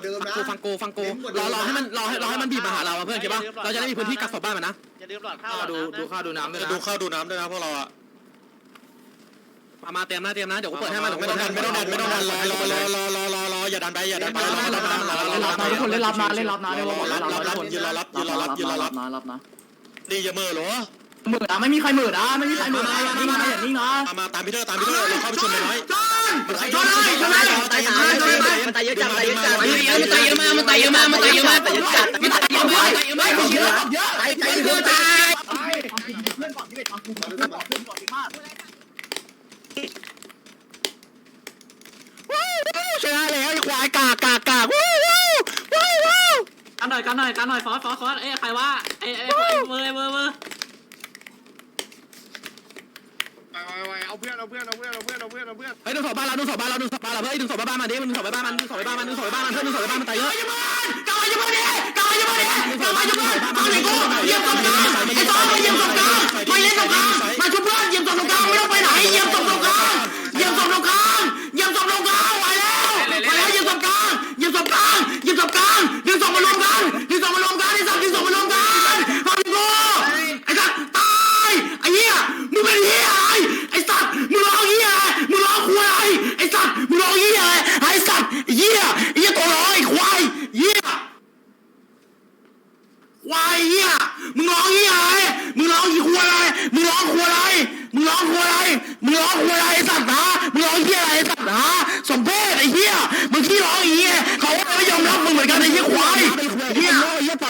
ว่าเดิมนะกูฟังกูฟังกูรอรอให้มันรอให้รอให้มันบีบมาหาเราอะเพื่อนเข้าปะเราจะได้มีพื้นที่กักศพบ้านมันนะ อย่าลืมหลอดข้าวดูดูข้าวดูน้ำด้วยนะดูข้าวดูน้ำด้วยนะพวกเราอะมามาเตรียมนะเตรียมนะเดี๋ยวกูเปิดให้มันไม่ต้องดันไม่ต้องดันไม่ต้องดันรอรอรอรอรอรอรออย่าดันไปอย่าดันไปรอรอรอรอรอเล่นรับนะทุกคนเล่นรับนะเล่นรับนะเล่นรับนะรับรับรับยืนรอรับยืนรอรับยืนรอรับนะรับนะดีอย่าเมื่อหรอหมื่นนะไม่มีใครหมื่นนะไม่มีใครหมื่นนะอย่านิ่งนะอย่านิ่งนะมามาตามพี่เตอร์ตามพี่เตอร์เราเข้าไปชมน้อย ชนเลยชนเลยตายหามันตายเยอะจังตายเยอะจังมันตายเยอะมากมันตายเยอะมากมันตายเยอะมากมันตายเยอะจัดมันตายเยอะมากมันตายเยอะมากมันเยอะตายตายเยอะตายเพื่อนก่อนที่เป็นฟังกูเพื่อนก่อนเพื่อนก่อนดีมากชนะแล้วควายกากกากกากวู้วู้วู้วู้กันหน่อยกันหน่อยกันหน่อยฟอสฟอสฟอสเอ้ใครว่าไอ้ไอ้เวอร์เวอร์เวอร์ เอาเพื่อนเอาเพื่อนเอาเพื่อนเอาเพื่อนเอาเพื่อนเอาเพื่อนเฮ้ยดึงศพบ้านเราดึงศพบ้านเราดึงศพบ้านเราเฮ้ยดึงศพบ้านมันดิดึงศพบ้านมันดึงศพบ้านมันดึงศพบ้านมันเพื่อนดึงศพบ้านมันตายเยอะกลับมาอยู่บ้านดิกลับมาอยู่บ้านดิกลับมาอยู่บ้านฟังไอ้กูเยี่ยมตรงกลางไอ้ตอนมาเยี่ยมตรงกลางมาเยี่ยมตรงกลางมาชุบเพื่อนเยี่ยมตรงกลางไม่ต้องไปไหนเยี่ยมตรงกลางเยี่ยมตรงกลาง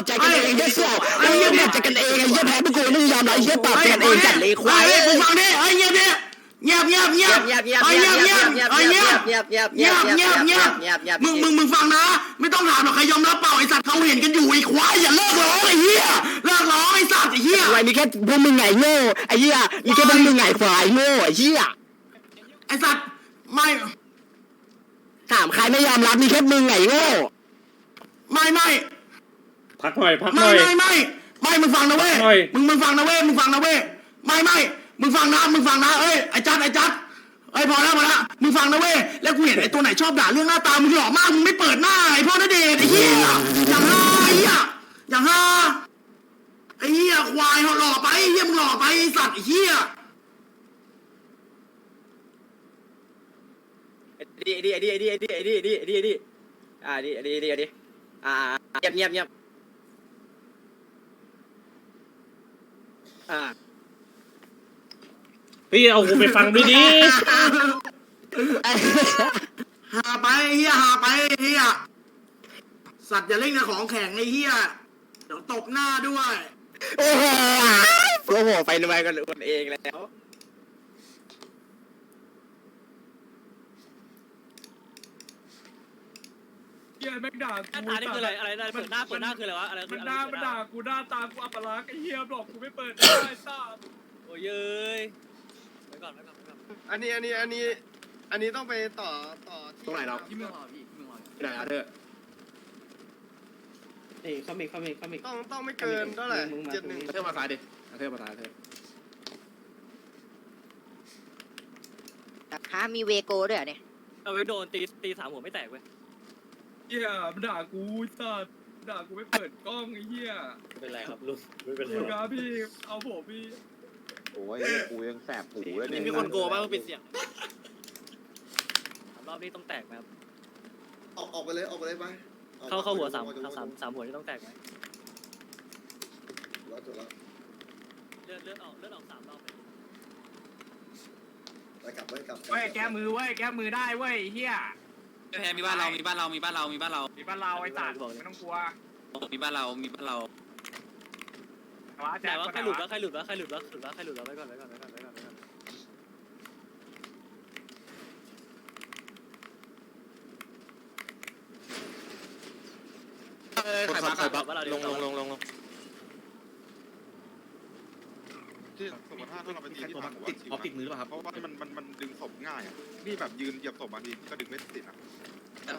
เหี้ยปรับใจกันเองเหี้ยเสี่ยวไอ้เหี้ยปรับใจกันเองไอ้เหี้ยแพ้พวกกูนี่ยอมรับไอ้เหี้ยปรับใจกันเองจัดเลยควายไอ้มึงฟังดิไอ้เงียบดิเงียบเงียบเงียบเงียบเงียบไอ้เงียบเงียบเงีเงียยบบเงียบไอ้เงีเงียยบบเงียบเงียบเงียบเงียบเงียบเงียบเงียบมึงมึงมึงฟังนะ ไม่ต้องถามหรอกใครยอมรับเปล่าไอ้สัตว์เขาเห็นกันอยู่ไอ้ควายอย่าเลิกร้องไอ้เหี้ยเลิกร้องไอ้สัตว์ไอ้เหี้ยควายมีแค่พวกมึงไงโง่ไอ้เหี้ยมีแค่พวกมึงไงควายโง่ไอ้เหี้ยไอ้สัตว์ไม่ถามใครไม่ยอมรับมีแค่มึงไงโง่ไม่ไม่ พักหน่อย พักหไม่น่อย ไม่ไม่ไม่มึงฟังนะเว้ยหน่อย มึงมึงฟังนะเว้ยมึงฟังนะเว้ยไม่ไม่มึงฟังนะมึงฟังนะเอ้ยไอ้จัดไอ้จัดไอ้ยพอแล้วพอแล้วมึงฟังนะเว้ยแล้วกูเห็นไอ้ตัวไหนชอบด่าเรื่องหน้าตามึงหล่อมากมึงไม่เปิดหน้าไอ้พ่อณเดชน์ไอ้เหี้ยอย่างฮาไอ้เหี้ยอย่างฮาไอ้เหี้ยควายเขาหล่อไปไอ้เหี้ยมึงหล่อไปไอ้สัตว์ไอ้เหี้ย ดีดีดีดีดีดีดีดีดีอ่าดีดีดีดีอ่าเงียบเงียบเงียบ อ่าพี่เอากูไปฟังด้วยดิหาไปไอ้เหี้ยหาไปไอ้เหี้ยสัตว์อย่าเล่นกับของแข็งไอ้เหี้ยเดี๋ยวตบหน้าด้วย โอ้โหโอ้โหไปรวยกันคนเองแล้ว เฮียแม่งด่าหน้ากูตานี่คืออะไรอะไรอะไรเปิดหน้าเปิดหน้าคืออะไรวะอะไรคืมัอนอะไรด่าเปิมันดหน้าด่ากูหน้าตากูอัปลักษณ์ไอ้เฮียบอกกูไม่เปิดได้ซ่าโอ้ยเย้ยไว้ก่อนไว้ก่อนไว้ก่อนอันนี้อันนี้อันนี้อันนี้ต้องไปต่อต่อตรงไหนเรา ที่เมืองรอพี่ที่เมืองรอที่ไหนอะเธอนี่เขามีเขามีเขามีต้องต้องไม่เกินเท่าไหร่เจ็ดหนึ่งเธอมาซ้ายดิเธอมาซ้ายเธอค้ามีเวโกด้วยเหรอเนี่ยเอาไว้โดนตีตีสามหัวไม่แตกเว้ย เฮียมันด่ากูสัตว์ด่ากูไม่เปิดกล้องไอ้เฮียไม่เป็นไรครับลุงไม่เป็นไรดูนะพี่เอาผมพี่โอ้ยกูยังแสบหูเลยนี่มีคนโกบ้างปิดเสียงรอบนี้ต้องแตกไหมครับออกออกไปเลยออกไปเลยไปเข้าเข้าหัวสามสามสามหัวจะต้องแตกไหมแล้วจบแล้วเลือดเลือดออกเลือดออกสามรอบไหมไปกลับไปกลับเว้ยแก้มือเว้ยแก้มือได้เว้ยเฮีย แพรมีบ้านเรา มีบ้านเรา มีบ้านเรา มีบ้านเรา มีบ้านเราไอ้สัตว์ไม่ต้องกลัวมีบ้านเรา มีบ้านเราแต่ว่าแจ็แต่คว่าก็ใครหลุดวะใครหลุดวะใครหลุดวะหลุดวะใครหลุดวะไว้ก่อนไว้ก่อนไว้ก่อนไว้ก่อนไว้ก่อนเออใครบักใครบักว่าเราลงลงลงลงลง ที่สมมติถ้าถ้าเราไปตีที่ทางหัวติดออฟติดมือหรือเปล่าครับเพราะว่ามันมันมันดึงศพง่ายอะนี่แบบยืนเหยียบศพบางทีก็ดึงไม่ติดอะ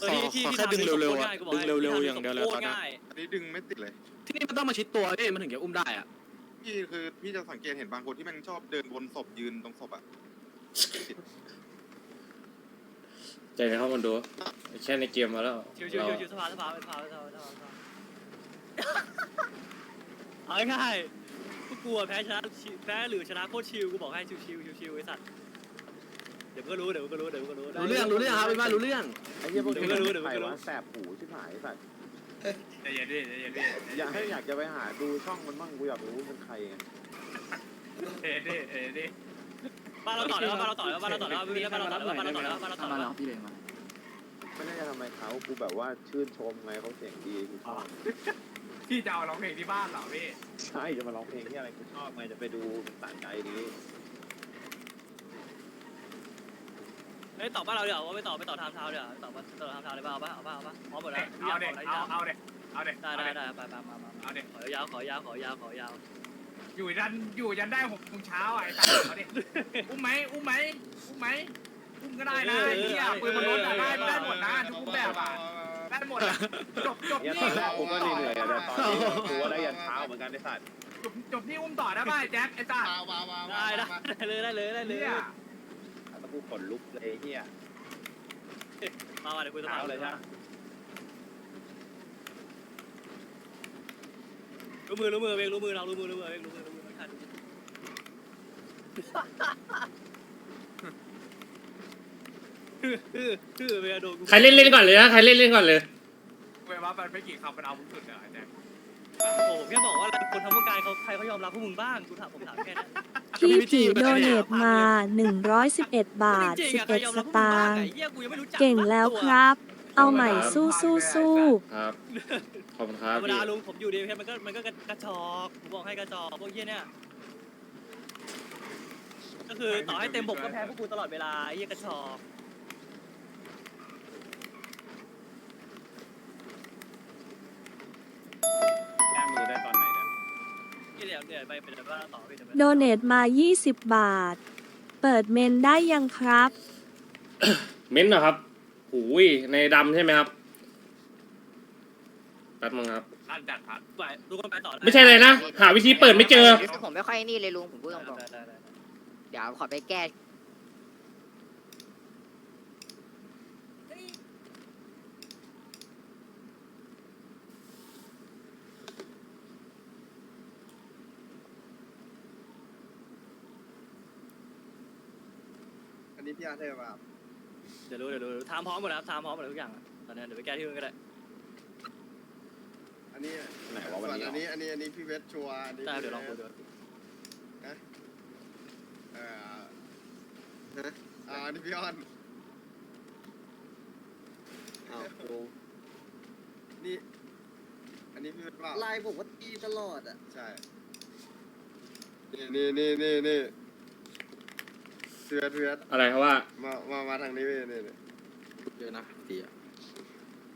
เออที่ที่ขอที่แค่ดึงทำเร็วๆโคตอะง่ายกูบอกดึงให้เร็วๆที่อย่างเดียวเลยโคตอนตรนี้ ง่ายอันนี้ดึงไม่ติดเลย ที่นี่มันต้องมาชิดตัวเอ้มันถึงจะอุ้มได้อะพี่คือพี่จะสังเกตเห็นบางคนที่แม่งชอบเดินบนศพยืนตรงศพอะติดใจนะครับคนดูแค่ในเกมมาแล้วชิวชิวเราชิวชิวสภาสภาสภาสภาสภาสภาเอาง่ายๆพว กกูอะแพ้ชนะชิแพ้หรือชนะโคตรชิวกูบอกให้ชิวชิวชิวชิวไอ้สัตว์เดี๋ยวก็รู้เดี๋ยวก็รู้เดี๋ยวก็รู้รู้เรื่องรู้เรื่องครับพี่บ้านรู้เรื่องไอ้เหี้ยพวกเดี๋ยวนี้ก็รู้เดี๋ยวใครก็รู้วะแสบหูชิบหายไอ้สัตว์ใจเย็นดิใจเย็นดิอยากให้อยากจะไปหาดูช่องมันบ้างกูอยากรู้เป็นใครไงใจเย็นดิใจเย็นดิบ้านเราต่อแล้วบ้านเราต่อแล้วบ้านเราต่อแล้วบ้านเราต่อแล้วบ้านเราต่อแล้วบ้านเราต่อมาแล้แล้ววพี่เลยมาไม่ได้จะทำไมเขากูแบบว่าชื่นชมไงเขาเสียงดีกูชอบ พี่จะเอาร้องเพลงที่บ้านเหรอพี่ใช่จะมาร้องเพลงที่อะไรกูชอบไงจะไปดูเป็นสายใจดีเฮ้ยต่อบ้านเราเดี๋ยวว่าไปต่อไปต่อทางเท้าเดี๋ยวต่อมาต่อทางเท้าเลยป่ะเอาป่ะเอาป่ะเอาป่ะพร้อมหมดแล้วเอาเด็กเอาเอาเด็กเอาเด็กได้ได้ได้ไปไปมามาเอาเด็กขอยาวขอยาวขอยาวขอยาว อยู่ยันอยู่ยันได้หกโมงเช้าอะไอ้สัตว์เอาดิอุ้มไหมอุ้มไหมอุ้มไหมอุ้มก็ได้นะไอ้เหี้ยปืนมันรถอะได้ได้หมดนะทุกแบบอะ ได้หมดอะจบจบเนี่ยนี่ตอนแรกกูก็เหนื่อยๆอะแต่ตอนนี้กูว่าได้ยันเช้าเหมือนกันไอ้สัตว์จบจบนี่อุ้มต่อได้ป่ะแจ็คไอ้สัตว์ได้ได้ได้เลยได้เลยได้เลยเนี่ยแล้วกูขนลุกเลยไอ้เฮียมามาเดี๋ยวคุยสภาเช้าเลยใช่ไหมรู้มือรู้มือเวงรู้มือเรารู้มือรู้มือเวงรู้มือรู้มือไม่ทันคือคือคือเวลาโดนกูใครเล่นเล่นก่อนเลยนะใครเล่นเล่นก่อนเลย เว้ยว่ามันไม่กี่คำมันเอามึงสุดเลยแจ็คโอ้โหแค่บอกว่าคนทำวงการเขาใครเขายอมรับพวกมึงบ้างกูถามผมถามแค่นั้นพี่ผีโดเนทมา 111 บาทจริงๆอะใครยอม11สรับพวกมึงตาบ้างงอะค์ไอ้เหี้ยกูยังไม่รู้จักเก่งแล้วครับ เอาใหม่สู้สู้สู้ครับ ขอบคุณคธรัรบรมดาลุงผมอยู่ดีแค่มันก็มันก็กระจอกผมบอกให้กระจอกพวกเหี้ยเนี่ย ก็คือต่อให้เต็มบกก็แพ้พวกกูตลอดเวลาไอ้เหี้ยกระจอก ที่เอเนี่ยไปเป็นว่าต่อไปเดี๋ยวไปโดเนทมา 20 บาท เปิดเมนได้ยังครับ เม้นต์เหรอครับหูยในดำใช่ไหมครับแป๊บนึงครับลั่นจัดพัดไปทุกคนไปต่อด้ไม่ใช่เลยนะ หาวิธีเปิดไม่เจอ ผมไม่ค่อยนี่เลยลุงผมพูดตรงได้ได้ได้ๆเดี๋ยวขอไปแก้ อันนี้พี่อาร์เธอร์ป่ะเดี๋ยวรู้เดี๋ยวรู้ทามพร้อมหมดแล้วทามพร้อมหมดแล้วทุกอย่างอะตอนนี้เดี๋ยวไปแก้ที่อื่นก็ได้ อันนี้ไหนวะวันนี้อันนี้อันนี้อันนี้พี่เวสชัวร์อันนี้ได้เดี๋ยวลองดูดูเอ่อฮะอ่าอันนี้พี่ออนอ้าวโอ้นี่ อันนี้พี่เวสเปล่าไลน์ผมว่าตีตลอดอะ ใช่นี่นี่นี่นี่นี่ พี่เวสพี่เวสอะไรครับว่ามามามาทางนี้พี่นี่นี่เยอะนะตีอะ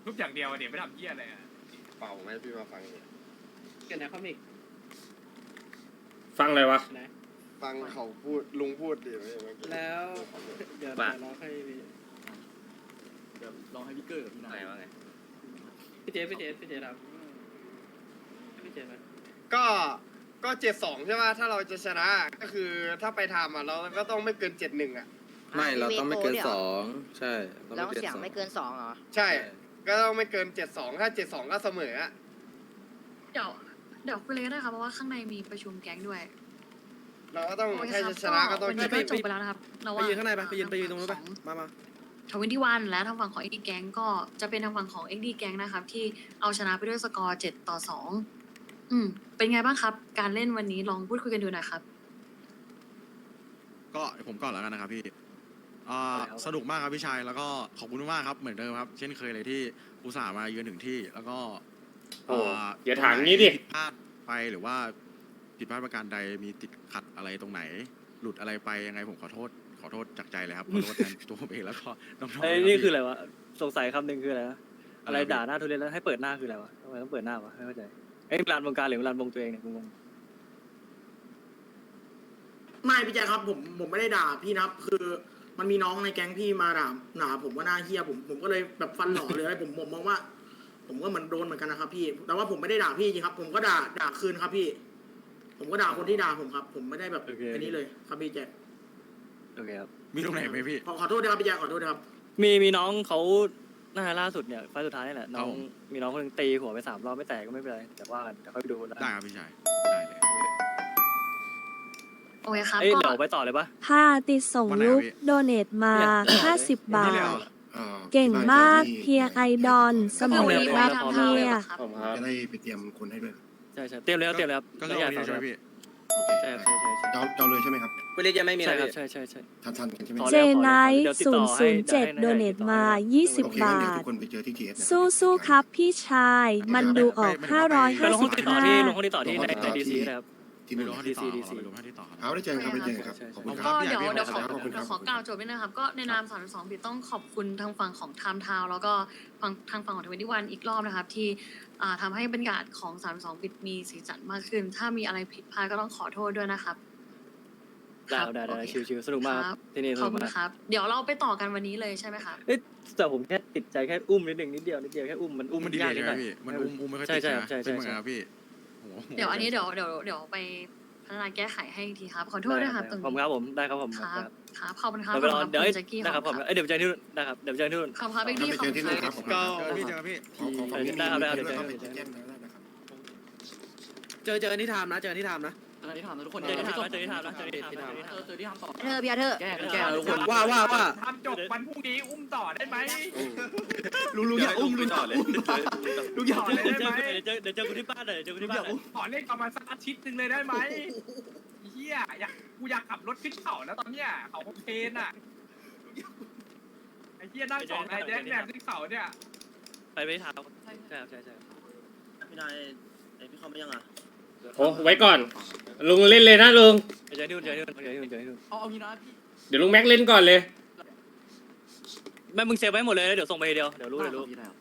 ทุบอย่างเดียวอะเดี๋ยวไม่ทำเหี้ยอะไรอะเป่าไหมพี่มาฟังดิฟังอะไรวะฟังเขาพูดลุงพูดดิเมื่อกี้แล้ว เดี๋ยวป่ะลองให้เดี๋ยวลองให้พี่เกอร์กับพี่นายว่าไงพี่เจพี่เจพี่เจครับพี่เจไหมก็ ก็เจ็ดสองใช่ไหมถ้าเราจะชนะก็คือถ้าไปทำอะเราก็ต้องไม่เกินเจ็ดหนึ่งอะ ไม่เราต้องไม่เกินสองใช่แล้วเสียงไม่เกินสองเหรอ ใช่ ก็ต้องไม่เกินเจ็ดสองถ้าเจ็ดสองก็เสมออะเดี๋ยวเดี๋ยวคุยเลยก็ได้ครับเพราะว่าข้างในมีประชุมแก๊งด้วย เราก็ต้องถ้าจะชนะก็ต้องวันเจ็นี้ดก็จบไปแล้วนะครับเราไปยืนข้างในไปไปยืนไปยืนตรงนู้นไปมามาทวินที่วันและทางฝั่งของ XD แก๊งก็จะเป็นทางฝั่งของ XD แก๊งนะครับที่เอาชนะไปด้วยสกอร์เจ็ดต่อสอง อืม เป็นไงบ้างครับ การเล่นวันนี้ลองพูดคุยกันดูหน่อยครับ ก็ผมก่อนแล้วกันนะครับพี่อ่าสนุกมากครับพี่ชายแล้วก็ขอบคุณมากครับเหมือนเดิมครับ เช่นเคยเลยที่อุตส่าห์มาเยือนถึงที่ แล้วก็โอ้าอย่าถามงี้ดิ ผิดพลาดไปหรือว่าผิดพลาดประการใดมีติดขัดอะไรตรงไหน หลุดอะไรไปยังไงผมขอโทษ ขอโทษจากใจเลยครับขอโทษแทนตัวผมเองแล้วก็น้องๆไอ้รับนี่พี่คืออะไรวะ สงสัยคำหนึ่งคืออะไรวะ อะอะไรไรด่าหน้าทุเรศแล้วให้เปิดหน้าคืออะไรวะทำไมต้องเปิดหน้าวะไม่เข้าใจ ไอ้ยร้านวงการหรือร้านวงตัวเองเนี่ยกูงงไม่พี่แจ๊คครับผมผมไม่ได้ด่าพี่นะครับ คือมันมีน้องในแก๊งพี่มาด่าด่าผมว่าหน้าเฮี้ยผมผมก็เลยแบบฟันหล่อเลย ผมผมมองว่า ผมก็เหมือนโดนเหมือนกันนะครับ พี่ แต่ว่าผมไม่ได้ด่าพี่จริงครับ ผมก็ด่าด่าคืนครับพี่ ผมก็ด่าคนที่ด่าผมครับ ผมไม่ได้แบบโอเคอันนี้เลย ครับพี่แจ๊คโอเคครับ มีตรงไหนไหมพี่ขอขอโทษนะครับพี่แจ๊คขอโทษนะครับ มีมีน้องเขา น่าล่าสุดเนี่ยไฟล์สุดท้ายนี่แหละน้องมีน้องคนหนึงตีหัวไปสามรอบไม่แตกก็ไม่เป็นไรแต่ว่ากันเดี๋ยวค่อยไปดูนะได้ครับพี่ชายได้เลยโอเคครับเอ้ยก็เดี๋ยวไปต่อเลยปะ ผ้าติดส่งวันไหนลูกพี่โดเนทมาเนี่ย50 บานี่เลยทเหรอเก่งมากเพียไอดอลเสมอครับพร้อมเพียครับ ผมครับจะได้ไปเตรียมคนให้ด้วย ใช่ใช่เตรียมเลยครับเตรียมเลยครับก็คือแล้วเอาอย่าพี่ต่อใช่ไหม ครับพี่ใช่ครับใช่ใช่ใช่เจ้าเจ้าเลยใช่ไหมครับคุณลิศยังไม่มีใช่นะครับพี่ ใช่ใช่ใช่ ทันๆกันใช่ไหมขอเจแล้วขอไนแล้วท์เดี๋ยวติดต่อให้007 โดเนทมาโอเค20งั้นบาเดี๋ยวท ทุกคนไปเจอที่เทียสู้ๆครับพี่ชาย มันดูออก ไปลงห้องติดต่อที่ลงห้อง555 ติดต่อที่ในในดีซีนะครับ ที่ไม่นู่นรู้นะที่ต่อ DC ไม่รู้ที่ต่อครับ เอาได้เจอกันครับได้เจอกันครับขอบคุณคก็รับเดี๋ยวพี่เดี๋ยวขอขอบคุณครับเดี๋ยวขอกล่าวโจทย์นิดนะครับ ก็ในนาม32บิตต้องขอบคุณทางฝั่งของไทม์ทาวแล้วก็ฝั่งทางฝั่งของทวินวันอีกรอบนะครับ ที่อ่าทำให้บรรยากาศของ32บิตมีสีสันมากขึ้น ถ้ามีอะไรผิดพลาดก็ต้องขอโทษด้วยนะครับได้ได้ได้โอเคชิวๆสนุกมากครับที่นี่สขอนุบกคุณมากครับ เดี๋ยวเราไปต่อกันวันนี้เลยใช่ไหมครับ เอ้ยแต่ผมแค่ติดใจแค่อุ้มนิดหนึ่งนิดเดียวนิดเดียวแค่อุ้มมันอุ้อุ้มมมันดียากเลยนิดใช่หไหมน่อยพี่ มันอุ้มอุ้มไม่ค่อยใช่ติดใช่นะใช่ใช่เป็นเหมือนกันครับพี่โอ้โห เดี๋ยวอันนี้เดี๋ยวเดี๋ยวเดี๋ยวไปพัฒนาแก้ไขให้อีกทีครับ ขอโทษด้วยครับตรงผมนี้ครับผมได้ครับผมคครัรับบครับขอบคุณครับเดี๋ยวไปรอขอบคุณเดี๋ยวคุณแจ็คกี้ได้ครับขผอบมคุณครับเอ้ยเดี๋ยวไปเจอที่นู่นได้ครับเดี๋ยวไปเจอที่นู่น ขอบคุณครับเบกกี้ไปขอบเจอคุณที่คนู่รันบครับผมเจอพี่เจอพี่ ขอขอฝั่งนี้ได้ครับได้ครับด้วยได้ครับไปแจ้งได้นะครับเจอเจอที่ทามนะเจอที่ทามนะเจ อที่ถามทุกคนเจอที่ทำนะเจอที่ทำนะเจอที่ทำนะเจอเจอที่ถามต่อเธอเบียร์เธอแก้แก้ทุกคนว่าว่าว่าทำจบวันพรุ่งนี้อุ้มต่อได้ไหมลุงลุงอย่าอุ้มลุงต่อเลยลุงอย่าต่ออุ้มเลยได้ไหมเดี๋ยวเจอเดี๋ยวเจอคุณที่บ้านเลยเดี๋ยวเจอคุณที่บ้านเลยขอเล่นประมาณสักอาทิตย์หนึ่งเลยได้ไหมเฮียอยากกูอยากขับรถขึ้นเขาแล้วตอนเนี้ยเขาโอเคน่ะไอ้เฮียนั่งสองไอ้แดงแดงขึ้นเขาเนี่ยไปไม่ทันใช่ครับใช่ใช่พี่นายไอพี่เขาไม่ยังอะ โอ้ไว้ก่อน ลุงเล่นเลยนะลุงไปเจอที่นู่นเจอที่นู่นเจอที่นู่นเจอที่นู่นเอาเอางี้นะพี่เดี๋ยวลุงแม็กเล่นก่อนเลย แม่มึงเซฟไว้หมดเลยแล้วเดี๋ยวส่งไปทีเดียว เดี๋ยวรู้เดี๋ยวรู้ พี่ได้ครับ